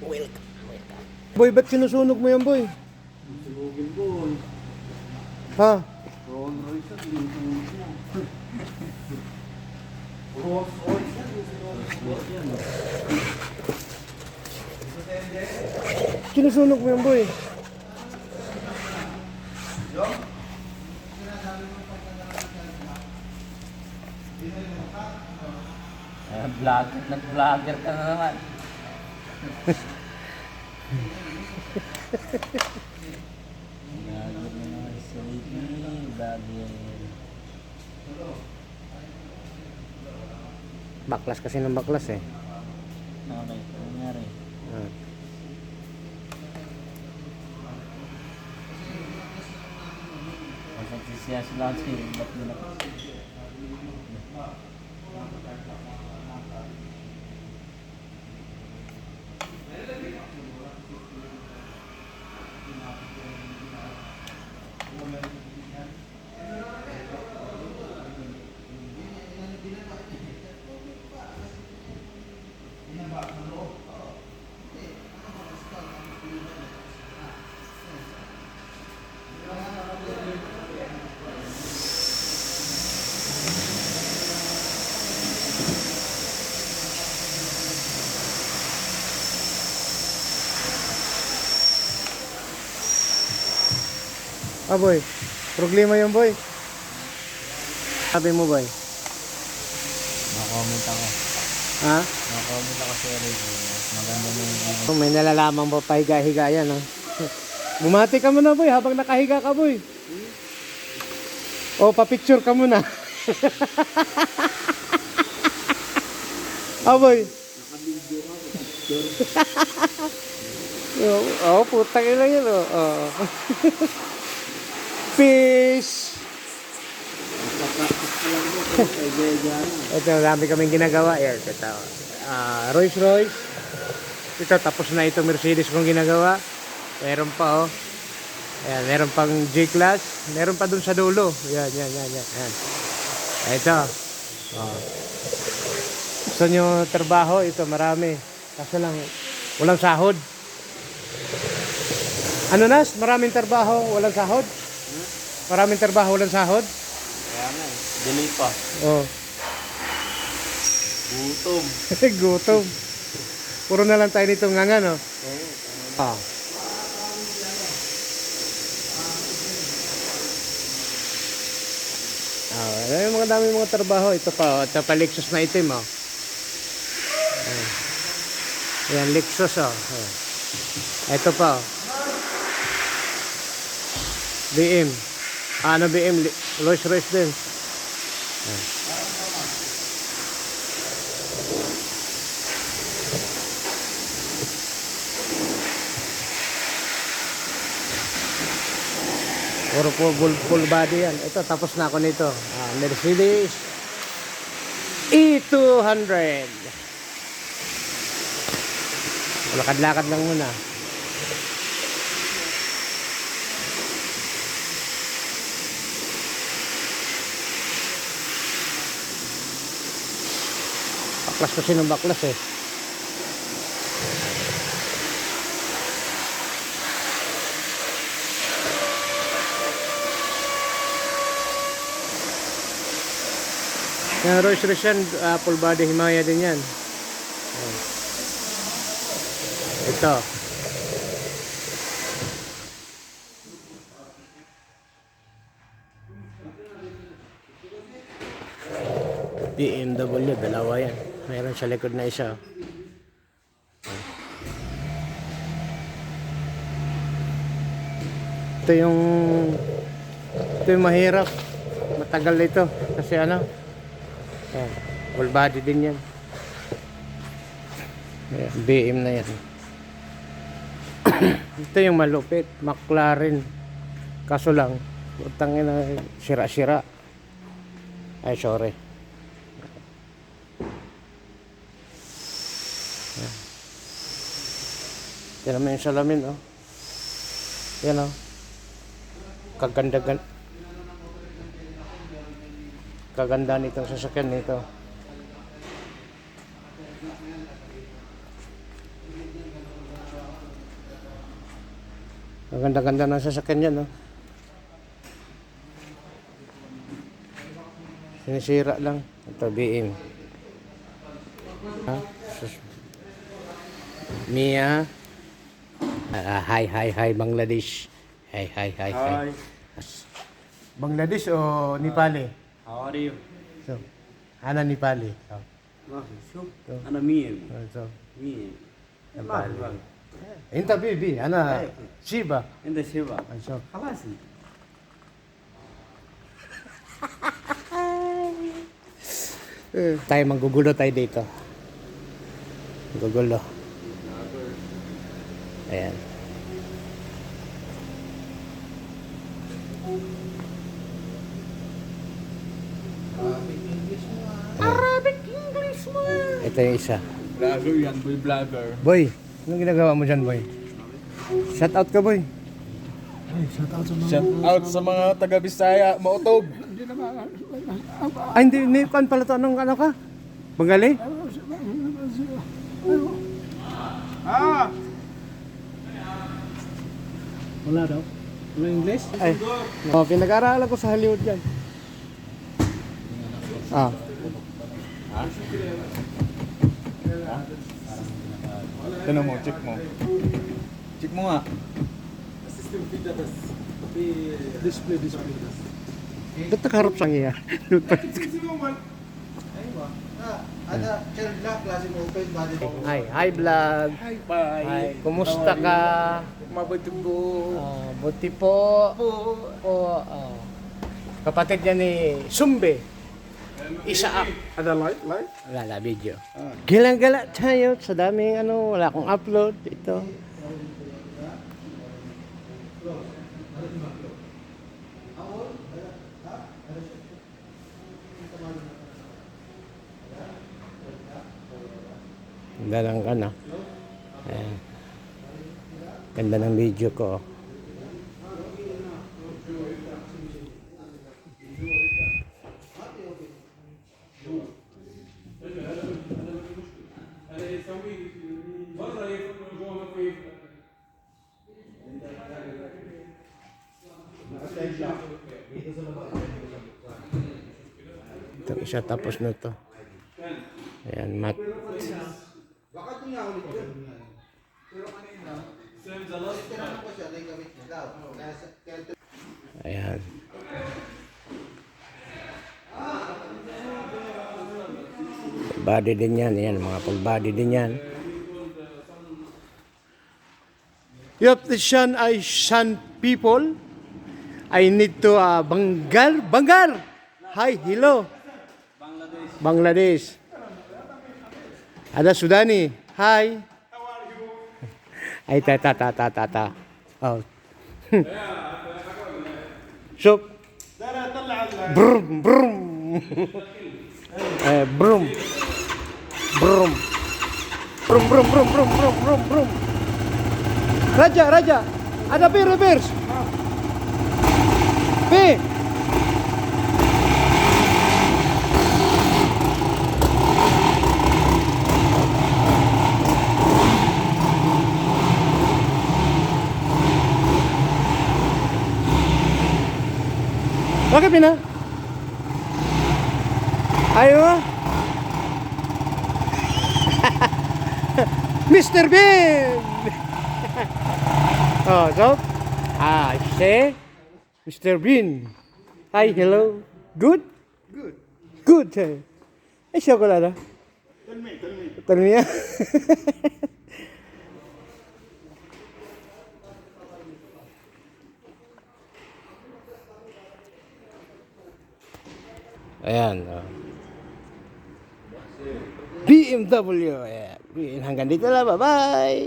Welcome. Welcome. Boy, ba't sinusunog mo yan, boy? Sugugin boy. Ha? Rolls Royce at linusunog mo. Rolls Royce yan. Rolls Royce yan. Sinusunog mo yan, boy. Uh, vlog, nag-vlogger ka na naman. Vlogger na naman Ricky. Vlogger. Baklas kasi ng baklas eh. Okay, nangyari. Ah. Masakit siya ba't nila Ah, boy. Problema yung boy. Sabi mo, boy. Na-comment ako. Ha? Na-comment ako sa Ricky. Maganda na yung. Kung may nalalaman mo pahiga-higa yan, ha? Bumati ka muna, boy, habang nakahiga ka, boy. O, papicture ka muna. ah, boy. Oo, oh, putang ina yun, oh. Oo. Peace! Ito, marami kaming ginagawa. Yan, ito. Ah, Rolls Royce. Ito, tapos na ito Mercedes kong ginagawa. Meron pa, oh. Ayan, meron pang G-Class. Meron pa dun sa dulo. Yan, yan, yan, yan. yan. Ito. Oh. Gusto nyo trabaho? Ito, marami. Kaso lang, walang sahod. Ano nas? Maraming trabaho, walang sahod? Maraming trabaho, walang sahod? Kaya nga eh. Delay pa. Oh. Gutom. Gutom. Puro na lang tayo nito nga nga, no? Oo. Ah. Ah, ay, mga dami mga trabaho. Ito pa, oh. ito pa Lexus na itim, oh. Ayan. Ayan, Lexus, oh. Ayan. Ito pa, oh. BM. Ano BM? Rolls Royce din. Ayan. Puro full, full, full body yan. Ito, tapos na ako nito. Ah, Mercedes E200. Lakad-lakad lang muna. Baklas kasi ng baklas eh. Yung Rolls Royce yan, ah, full body Himaya din yan. Ito. BMW, dalawa yan. Mayroon sa likod na isa. Ito yung ito yung mahirap. Matagal ito. Kasi ano, Ayan. Full body din yan. Ayan, BM na yan. Ito yung malupit. McLaren. Kaso lang, utangin na sira-sira. Ay, sorry. Yan naman yung salamin, oh. Yan, oh. Kaganda gan kaganda nitong sasakyan nito. Ang ganda-ganda ng sasakyan yan, no? Sinisira lang. Ito, BM. Ha? Mia. Ah, hi, hi, hi, Bangladesh. Hi, hi, hi, hi. Bangladesh o Nepali? How are you? So, Ana Nepali. So, Ah, شوف انا مين so, مين Nepali. الله انت بيبي انا شيبا انت شباب so, خلاص tayo manggugulo tayo dito. Gugulo. Ayan. Arabic English mo. Ito yung isa. Vlogger yan, boy vlogger. Boy, anong ginagawa mo dyan, boy? Shout out ka, boy. Shout out sa mga taga Bisaya, Mautog. Ay, hindi, hindi kan pala to. Anong ano ka? Bengali? Wala daw. Wala English? Ay, oh, pinag-aaralan ko sa Hollywood yan. Ah. Ano mo, check mo. Check mo nga. Display, display. Ba't nakaharap sa iya? Hi, hi vlog. Hi, bye. Hi, kumusta ka? Mabuti po. Ah, buti po. Po. ah. kapatid niya ni Sumbe. Isaak. Ada light, light? Wala, video. Gilang-gala tayo sa daming ano, wala akong upload. Ito. Ganda ng ano. Ayan. Ganda ng video ko. Ito isa tapos na to. Ayan, mat. Ayan. Body din yan. Ayan, mga full body din yan. Yup, the Shan ay Shan people. I need to uh, Banggar, Banggar. Hi, hello. Bangladesh. Bangladesh. Ada Sudani. Hi. Ay, ta ta ta ta ta ta. Oh. Shuk. Brum brum. eh, brum. Brum. Brum brum brum brum brum brum. Raja, Raja. Ada P reverse. Bakit Pina? Ayaw mo? Mr. Bean! oh, so? Ah, say, Mr. Bean. Hi, hello. Good? Good. Good. Ay, chocolate. Tell me, tell me. Tell me, ah. Ayan. Oh. BMW. Ayan. Hanggang dito lang. Bye-bye.